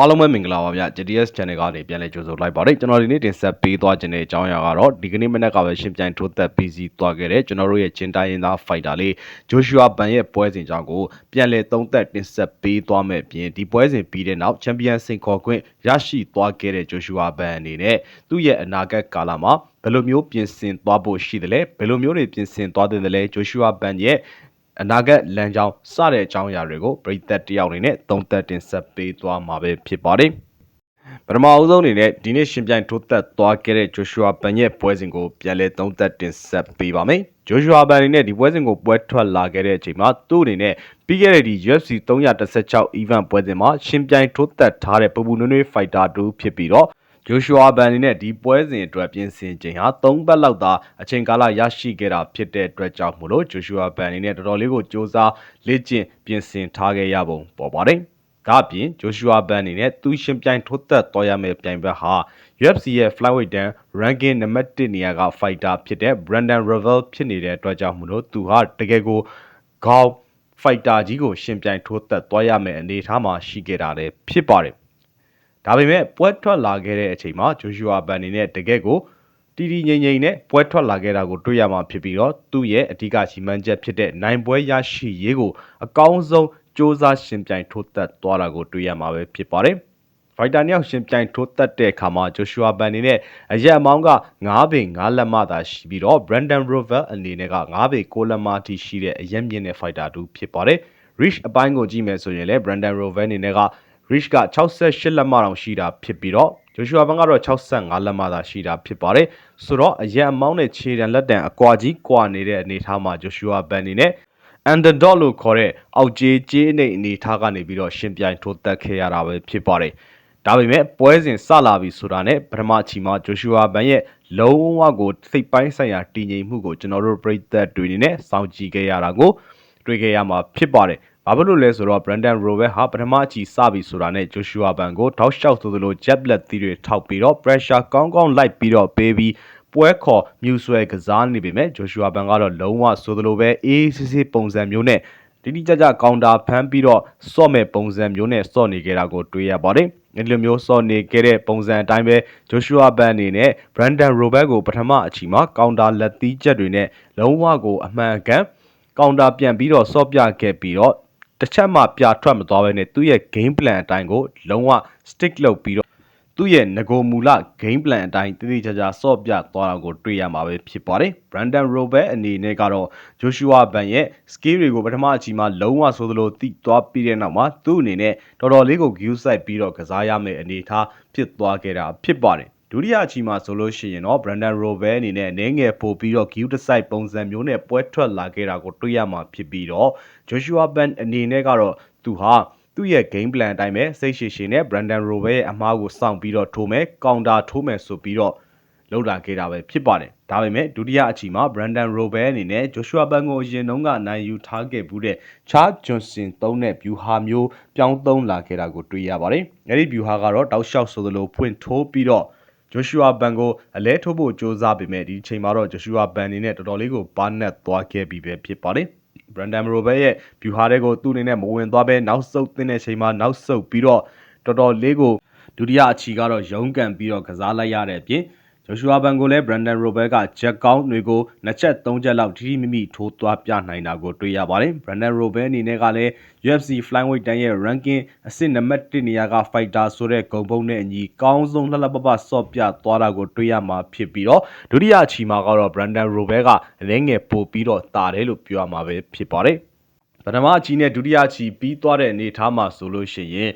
အားလုံးပဲမင်္ဂလာပါဗျ JDS Channel ကနေပြန်လည်ကြိုဆိုလိုက်ပါတယ်ကျွန်တော်ဒီနေ့တင်ဆက်ပေးသွားခြင်းတဲ့အကြောင်းအရာကတော့ဒီကနေ့မနက်ကပဲရှင်ပြိုင်ထိုးသက် PC သွားခဲ့တဲ့ကျွန်တော်တို့ရဲ့ချင်းတိုင်းရင်းသား fighter လေး Joshua Ban ရဲ့ပွဲစဉ်ကြောင့်ကိုပြန်လည်သုံးသက်တင်ဆက်ပေးသွားမယ်ပြင်ဒီပွဲစဉ်ပြီးတဲ့နောက် Champion စင်ခေါ်ခွင့်ရရှိသွားခဲ့တဲ့ Joshua Ban အနေနဲ့သူ့ရဲ့အနာဂတ်ကာလမှာဘယ်လိုမျိုးပြင်ဆင်သွားဖို့ရှိတယ်လဲဘယ်လိုမျိုးတွေပြင်ဆင်သွားတဲ့လဲ Joshua Ban ရဲ့ အနာဂတ်လမ်းကြောင်းစတဲ့အကြောင်းအရာတွေကိုပြည်သက်တယောက်အနေနဲ့သုံးသက်တင်ဆက်ပေးသွားမှာပဲဖြစ်ပါတယ်။ပထမအဦးဆုံးအနေနဲ့ဒီနေ့ရှင်ပြိုင်ထိုးသက်သွားခဲ့တဲ့ Joshua Ban ရဲ့ပွဲစဉ်ကိုပြန်လည်သုံးသက်တင်ဆက်ပေးပါမယ်။ Joshua Ban အနေနဲ့ဒီပွဲစဉ်ကိုပွဲထွက်လာခဲ့တဲ့အချိန်မှာသူ့အနေနဲ့ပြီးခဲ့တဲ့ဒီ UFC 316 event ပွဲစဉ်မှာရှင်ပြိုင်ထိုးသက်ထားတဲ့ပပူနွေးနွေး fighter တူဖြစ်ပြီးတော့ ဂျိုရှူအာဘန်အနေနဲ့ဒီပွဲစဉ်အတွက်ပြင်ဆင်ချိန်ဟာ၃ပတ်လောက်သာအချိန်ကာလရရှိခဲ့တာဖြစ်တဲ့အတွက်ကြောင့်မို့လို့ဂျိုရှူအာဘန်အနေနဲ့တော်တော်လေးကိုစူးစမ်းလေ့ကျင့်ပြင်ဆင်ထားခဲ့ရပုံပေါ်ပါတယ်။ဒါ့အပြင်ဂျိုရှူအာဘန်အနေနဲ့သူရှင်ပြိုင်ထိုးသက်တော်ရမယ့်ပြိုင်ဘက်ဟာ UFC ရဲ့ flyweight တန်း ranking နံပါတ်1နေရာက fighter ဖြစ်တဲ့ Brandon Royval ဖြစ်နေတဲ့အတွက်ကြောင့်မို့လို့သူဟာတကယ်ကိုခေါင်း fighter ကြီးကိုရှင်ပြိုင်ထိုးသက်သွားရမယ့်အနေအထားမှာရှိခဲ့တာလည်းဖြစ်ပါတယ်။ ဒါပေမဲ့ပွဲထွက်လာခဲ့တဲ့အချိန်မှာဂျိုရှူအာဘန်အနေနဲ့တကယ့်ကိုတီတီငိမ့်ငိမ့်နဲ့ပွဲထွက်လာခဲ့တာကိုတွေ့ရမှာဖြစ်ပြီးတော့သူ့ရဲ့အဓိကရှီမန်းချက်ဖြစ်တဲ့နိုင်ပွဲရရှိရေးကိုအကောင်းဆုံးစ조사ရှင်ပြိုင်ထိုးသက်သွားတာကိုတွေ့ရမှာပဲဖြစ်ပါတယ်။ဖိုက်တာနှစ်ယောက်ရှင်ပြိုင်ထိုးသက်တဲ့အခါမှာဂျိုရှူအာဘန်အနေနဲ့အရက်အမောင်းက9ပေ9လက်မသာရှိပြီးတော့ Brandon Rover အနေနဲ့က9ပေ6လက်မအထိရှိတဲ့အရက်မြင့်တဲ့ဖိုက်တာတူဖြစ်ပါတယ်။ Rich အပိုင်းကိုကြည့်မယ်ဆိုရင်လည်း Brandon Rover အနေနဲ့က Rich က68လက်မတောင်ရှိတာဖြစ်ပြီးတော့ဂျိုရှူအာဘန်ကတော့65လက်မသာရှိတာဖြစ်ပါတယ်ဆိုတော့အရက်အမောင်းနဲ့ခြေတံလက်တံအကွာကြီးကွာနေတဲ့အနေအထားမှာဂျိုရှူအာဘန်အနေနဲ့ underdog လို့ခေါ်တဲ့အောက်ကျေးကျေးအနေအနေထားကနေပြီးတော့ရှင်ပြိုင်ထိုးတက်ခဲ့ရတာပဲဖြစ်ပါတယ်ဒါပေမဲ့ပွဲစဉ်စလာပြီဆိုတာနဲ့ပထမချီမှာဂျိုရှူအာဘန်ရဲ့လုံးဝကိုစိတ်ပိုင်းဆိုင်ရာတည်ငြိမ်မှုကိုကျွန်တော်တို့ပြည်သက်တွေနေနဲ့စောင့်ကြည့်ခဲ့ရတာကိုတွေ့ခဲ့ရမှာဖြစ်ပါတယ် ဘာဖြစ်လို့လဲဆိုတော့ Brandon Rowe ဟာပထမအချီစပြီဆိုတာနဲ့ Joshua Ban ကိုထောက်လျှောက်ဆိုသလို jet black သီးတွေထောက်ပြီးတော့ pressure ကောင်းကောင်းလိုက်ပြီးတော့ပေးပြီးပွဲခေါ်မြူဆွဲကစားနေပေမဲ့ Joshua Ban ကတော့လုံးဝဆိုသလိုပဲအေးစစ်စစ်ပုံစံမျိုးနဲ့တိတိကျကျကောင်တာဖမ်းပြီးတော့စော့မဲ့ပုံစံမျိုးနဲ့စော့နေကြတာကိုတွေ့ရပါတယ်။ဒီလိုမျိုးစော့နေခဲ့တဲ့ပုံစံအတိုင်းပဲ Joshua Ban အနေနဲ့ Brandon Robert ကိုပထမအချီမှာကောင်တာလက်သီးချက်တွေနဲ့လုံးဝကိုအမှန်ကန်ကောင်တာပြန်ပြီးတော့စော့ပြခဲ့ပြီးတော့ တစ်ချက်မှပြထွက်မသွားဘဲနဲ့သူ့ရဲ့ game plan အတိုင်းကိုလုံးဝ stick လုပ်ပြီးတော့သူ့ရဲ့ငကိုမူလ game plan အတိုင်းတည်တည်ချာချာစော့ပြသွားတာကိုတွေ့ရမှာပဲဖြစ်ပါတယ်။ Brandon Robert အနေနဲ့ကတော့ Joshua Ban ရဲ့ skill တွေကိုပထမအချိန်မှာလုံးဝဆိုသလိုသိသွားပြီးတဲ့နောက်မှာသူ့အနေနဲ့တော်တော်လေးကို view site ပြီးတော့ကစားရမယ့်အနေအထားဖြစ်သွားခဲ့တာဖြစ်ပါတယ်။ ဒုတိယအချီမှာဆိုလို့ရှိရင်တော့ Brandon Rover အနေနဲ့အနေငယ်ပို့ပြီးတော့ Q side ပုံစံမျိုးနဲ့ပွဲထွက်လာခဲ့တာကိုတွေ့ရမှာဖြစ်ပြီးတော့ Joshua Ban အနေနဲ့ကတော့သူဟာသူ့ရဲ့ game plan အတိုင်းပဲစိတ်ရှည်ရှည်နဲ့ Brandon Rover ရဲ့အမားကိုစောင့်ပြီးတော့ထိုးမယ်ကောင်တာထိုးမယ်ဆိုပြီးတော့လောက်လာခဲ့တာပဲဖြစ်ပါတယ်။ဒါပေမဲ့ဒုတိယအချီမှာ Brandon Rover အနေနဲ့ Joshua Ban ကိုအရင်တုန်းကနိုင်ယူထားခဲ့ဘူးတဲ့ Charles Johnson သုံးတဲ့ view ဟာမျိုးပြောင်းသုံးလာခဲ့တာကိုတွေ့ရပါတယ်။အဲဒီ view ဟာကတော့တောက်လျှောက်ဆိုသလိုဖွင့်ထိုးပြီးတော့ ဂျိုရှူအာဘန်ကိုအလဲထိုးဖို့ကြိုးစားပေမဲ့ဒီချိန်မှာတော့ဂျိုရှူအာဘန်အနေနဲ့တော်တော်လေးကိုပါနတ်သွားခဲ့ပြီပဲဖြစ်ပါတယ်။ Brandon Rover ရဲ့ view ဟာတဲ့ကိုသူ့အနေနဲ့မဝင်သွားပဲနောက်ဆုတ်တဲ့ချိန်မှာနောက်ဆုတ်ပြီးတော့တော်တော်လေးကိုဒုတိယအချီကတော့ရုန်းကန်ပြီးတော့ကစားလိုက်ရတဲ့အပြင် ဂျိုရှူအာဘန်ကိုလည်း Brandon Robert ကဂျက်ကောင်းတွေကိုနှစ်ချက်သုံးချက်လောက်ထိထိမိမိထိုးသွားပြနိုင်တာကိုတွေ့ရပါတယ်။ Brandon Robert အနေနဲ့ကလည်း UFC Flyweight တန်းရဲ့ ranking အဆင့်နံပါတ်1နေရာက fighter ဆိုတဲ့ဂုံပုံနဲ့အညီကောင်းဆုံးလှလှပပဆော့ပြသွားတာကိုတွေ့ရမှာဖြစ်ပြီးတော့ဒုတိယအချီမှာကတော့ Brandon Robert ကအလဲငယ်ပို့ပြီးတော့တာတယ်လို့ပြောရမှာပဲဖြစ်ပါတယ်။ပထမအချီနဲ့ဒုတိယအချီပြီးသွားတဲ့အနေအထားမှာဆိုလို့ရှိရင်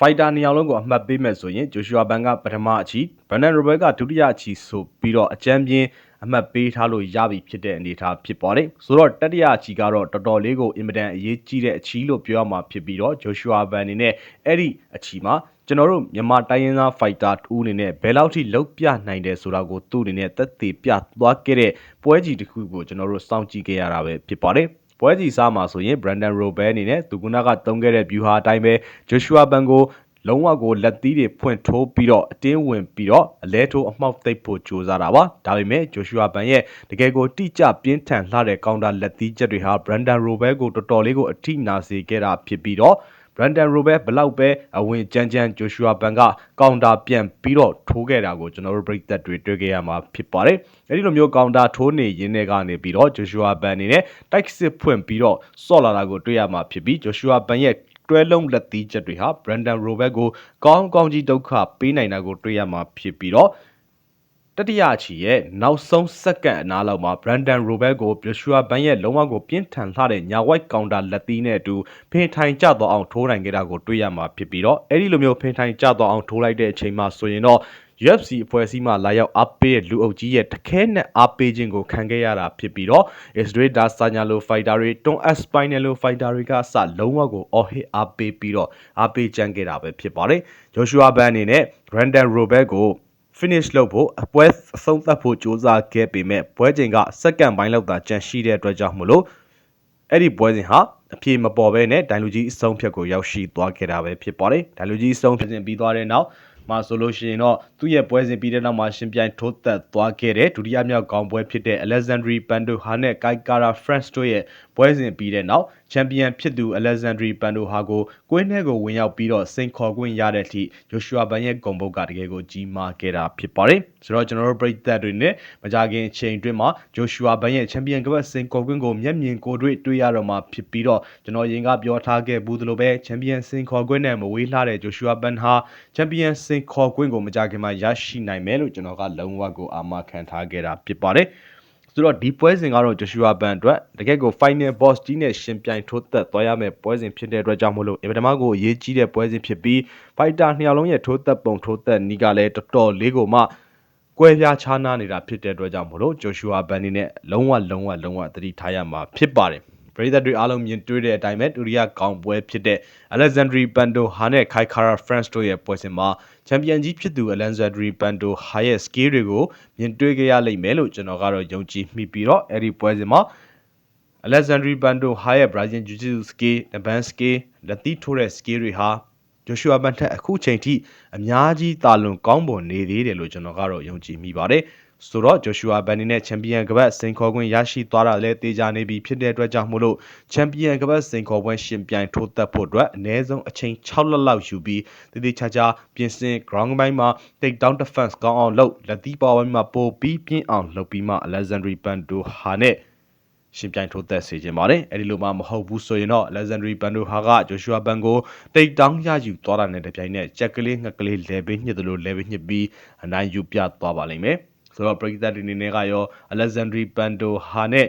ဖိုက်တာနှစ်ယောက်လုံးကိုအမှတ်ပေးမယ်ဆိုရင်ဂျိုရှူအာဘန်ကပထမအချီဘန်နန်ရိုဘယ်ကဒုတိယအချီဆိုပြီးတော့အချမ်းပြင်းအမှတ်ပေးထားလို့ရပြီဖြစ်တဲ့အနေအထားဖြစ်ပါတယ်ဆိုတော့တတိယအချီကတော့တော်တော်လေးကိုအင်မတန်အရေးကြီးတဲ့အချီလို့ပြောရမှာဖြစ်ပြီးတော့ဂျိုရှူအာဘန်အနေနဲ့အဲ့ဒီအချီမှာကျွန်တော်တို့မြန်မာတိုင်းရင်းသားဖိုက်တာတူအနေနဲ့ဘယ်လောက်ထိလောက်ပြနိုင်တယ်ဆိုတာကိုသူ့အနေနဲ့သက်သေပြသွားခဲ့တဲ့ပွဲကြီးတစ်ခုကိုကျွန်တော်တို့စောင့်ကြည့်ခဲ့ရတာပဲဖြစ်ပါတယ် ပွဲကြီးစားမှာဆိုရင် Brandon Robert အနေနဲ့သူကနာကတုံးခဲ့တဲ့ view ဟာအတိုင်းပဲ Joshua Ban ကိုလုံးဝကိုလက်သီးတွေဖွင့်ထိုးပြီးတော့အတင်းဝင်ပြီးတော့အလဲထိုးအမှောက်သိပ်ဖို့ကြိုးစားတာပါဒါပေမဲ့ Joshua Ban ရဲ့တကယ်ကိုတိကျပြင်းထန်လှတဲ့ကောင်တာလက်သီးချက်တွေဟာ Brandon Robert ကိုတော်တော်လေးကိုအထိနာစေခဲ့တာဖြစ်ပြီးတော့ Brandon Roberts ဘလောက်ပဲအဝင်ကြမ်းကြမ်း Joshua Ban ကကောင်တာပြန်ပြီးတော့ထိုးခဲ့တာကိုကျွန်တော်တို့ပြည်သက်တွေတွေ့ခဲ့ရမှာဖြစ်ပါတယ်။အဲဒီလိုမျိုးကောင်တာထိုးနေရင်းနဲ့ကနေပြီးတော့ Joshua Ban အနေနဲ့တိုက်စစ်ဖွင့်ပြီးတော့ဆော့လာတာကိုတွေ့ရမှာဖြစ်ပြီး Joshua Ban ရဲ့တွဲလုံးလက်သီးချက်တွေဟာ Brandon Roberts ကိုကောင်းကောင်းကြီးဒုက္ခပေးနိုင်တာကိုတွေ့ရမှာဖြစ်ပြီးတော့ တတိယချီရဲ့နောက်ဆုံးစက္ကန့်အနားလောက်မှာ Brandon Robert ကို Joshua Ban ရဲ့လုံးဝကိုပြင်းထန်လှတဲ့ညာဝိုက်ကောင်တာလက်သီးနဲ့အတူဖင်ထိုင်ကျသွားအောင်ထိုးနိုင်ခဲ့တာကိုတွေ့ရမှာဖြစ်ပြီးတော့အဲ့ဒီလိုမျိုးဖင်ထိုင်ကျသွားအောင်ထိုးလိုက်တဲ့အချိန်မှာဆိုရင်တော့ UFC အဖွဲ့အစည်းမှလာရောက်အားပေးတဲ့လူအုပ်ကြီးရဲ့တခဲနဲ့အားပေးခြင်းကိုခံခဲ့ရတာဖြစ်ပြီးတော့ Israel Da Sanya လို fighter တွေ Ton Aspinall လို fighter တွေကစလုံးဝကိုအော်ဟစ်အားပေးပြီးတော့အားပေးကြံခဲ့တာပဲဖြစ်ပါတယ်။ Joshua Ban အနေနဲ့ Brandon Robert ကို finish လုပ်ဖို့အပွဲအဆုံးသတ်ဖို့ကြိုးစားခဲ့ပေမဲ့ပွဲချိန်ကစက္ကန့်ပိုင်းလောက်သာကျန်ရှိတဲ့အတွက်ကြောင့်မလို့အဲ့ဒီပွဲစဉ်ဟာအပြေမပေါ်ဘဲနဲ့ဒိုင်လူကြီးအဆုံးဖြတ်ကိုရောက်ရှိသွားခဲ့တာပဲဖြစ်ပါတယ်ဒိုင်လူကြီးအဆုံးဖြတ်စဉ်ပြီးသွားတဲ့နောက်မှာဆိုလို့ရှိရင်တော့သူ့ရဲ့ပွဲစဉ်ပြီးတဲ့နောက်မှာရှင်ပြိုင်ထိုးသက်သွားခဲ့တဲ့ဒုတိယမြောက်ကောင်ပွဲဖြစ်တဲ့ Alexandre Pantoja နဲ့ Kaikara France တို့ရဲ့ပွဲစဉ်ပြီးတဲ့နောက်ချန်ပီယံဖြစ်သူ Alexandre Pantoja ကိုကွင်းထဲကိုဝင်ရောက်ပြီးတော့စိန်ခေါ်ခွင့်ရတဲ့အထိ Joshua Ban ရဲ့ဂုဏ်ပုတ်ကတကယ်ကိုကြီးမားခဲ့တာဖြစ်ပါတယ်ဆိုတော့ကျွန်တော်တို့ပြည်သက်တွေနဲ့မကြခင်အချိန်အတွင်းမှာ Joshua Ban ရဲ့ချန်ပီယံကပတ်စိန်ခေါ်ခွင့်ကိုမျက်မြင်ကိုယ်တွေ့တွေ့ရတော့မှာဖြစ်ပြီးတော့ကျွန်တော်ရင်ကပြောထားခဲ့ဘူးသလိုပဲချန်ပီယံစိန်ခေါ်ခွင့်နဲ့မဝေးလှတဲ့ Joshua Ban ဟာချန်ပီယံစိန်ခေါ်ခွင့်ကိုမကြခင်မှာရရှိနိုင်မယ်လို့ကျွန်တော်ကလုံးဝကိုအာမခံထားခဲ့တာဖြစ်ပါတယ်ဆိုတော့ဒီပွဲစဉ်ကတော့ Joshua Ban အတွက်တကယ့်ကို final boss ကြီးနဲ့ရှင်ပြိုင်ထိုးသက်သွားရမယ့်ပွဲစဉ်ဖြစ်တဲ့အတွက်ကြောင့်မို့လို့အင်ပဒမကိုအရေးကြီးတဲ့ပွဲစဉ်ဖြစ်ပြီး fighter နှစ်ယောက်လုံးရဲ့ထိုးသက်ပုံထိုးသက်နီးကလည်းတော်တော်လေးကိုမှကွဲပြားခြားနားနေတာဖြစ်တဲ့အတွက်ကြောင့်မို့လို့ Joshua Ban နေနဲ့လုံးဝလုံးဝလုံးဝသတိထားရမှာဖြစ်ပါတယ် ပရိသတ်တွေအားလုံးမြင်တွေ့တဲ့အတိုင်းပဲဒုတိယကောင်ပွဲဖြစ်တဲ့ Alexandre Pantoja နဲ့ Kaikara France တို့ရဲ့ပွဲစဉ်မှာချန်ပီယံကြီးဖြစ်သူ Alexandre Pantoja ရဲ့ skill တွေကိုမြင်တွေ့ခဲ့ရလိမ့်မယ်လို့ကျွန်တော်ကတော့ယုံကြည်မိပြီးတော့အဲ့ဒီပွဲစဉ်မှာ Alexandre Pantoja ရဲ့ Brazilian Jiu-Jitsu skill, Naban skill, လက်သီးထိုးတဲ့ skill တွေဟာ Joshua Ban ထက်အခုချိန်ထိအများကြီးတာလွန်ကောင်းပေါ်နေသေးတယ်လို့ကျွန်တော်ကတော့ယုံကြည်မိပါတယ်။ ဆိုတော့ Joshua Ban နဲ့ချန်ပီယံကပတ်စိန်ခေါ်ခွင့်ရရှိသွားတာလည်းတေချာနေပြီဖြစ်တဲ့အတွက်ကြောင့်မို့လို့ချန်ပီယံကပတ်စိန်ခေါ်ပွဲရှင်ပြိုင်ထိုးသက်ဖို့အတွက်အနည်းဆုံးအချိန်6လလောက်ယူပြီးတည်တည်ချာချာပြင်ဆင် ground ပိုင်းမှာ take down defense ကောင်းအောင်လုပ်လက်သီးပေါ်ပိုင်းမှာပိုပြီးပြင်းအောင်လုပ်ပြီးမှ Alexandre Pantoja နဲ့ရှင်ပြိုင်ထိုးသက်စေခြင်းပါတယ်အဲ့ဒီလိုမှမဟုတ်ဘူးဆိုရင်တော့ Alexandre Pantoja က Joshua Ban ကိုတိတ်တောင်းရယူသွားတာနဲ့တပြိုင်နက်ကြက်ကလေးငှက်ကလေးလဲပေးညှစ်သလိုလဲပေးညှစ်ပြီးအနိုင်ယူပြသွားပါလိမ့်မယ် ဆိုတော့ပရိသတ်တွေအနေနဲ့ကရော Alexandre Pantoja နဲ့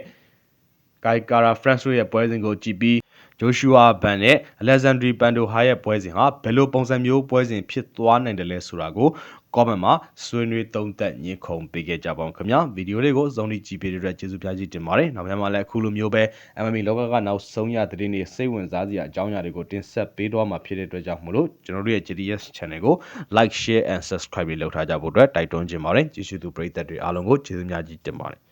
Kaikara France ရဲ့ပွဲစဉ်ကိုကြည့်ပြီး Joshua Ban နဲ့ Alexandre Pantoja ရဲ့ပွဲစဉ်ဟာဘယ်လိုပုံစံမျိုးပွဲစဉ်ဖြစ်သွားနိုင်တယ်လဲဆိုတာကို comment မှာဆွေးနွေးသုံးသပ်ညှင်းခုန်ပေးခဲ့ကြပါဦးခင်ဗျာဗီဒီယိုလေးကိုစုံလင်ကြည့်ပေးတဲ့အတွက်ကျေးဇူးများကြီးတင်ပါတယ်နောက်ပြန်မှာလည်းအခုလိုမျိုးပဲ MMA လောကကနောက်ဆုံးရသတင်းတွေစိတ်ဝင်စားစရာအကြောင်းအရာတွေကိုတင်ဆက်ပေးတော့မှာဖြစ်တဲ့အတွက်ကြောင့်မလို့ကျွန်တော်တို့ရဲ့ GDS channel ကို like share and subscribe လုပ်ထားကြဖို့အတွက်တိုက်တွန်းချင်ပါတယ်ကြည့်ရှုသူပရိသတ်တွေအားလုံးကိုကျေးဇူးများကြီးတင်ပါတယ်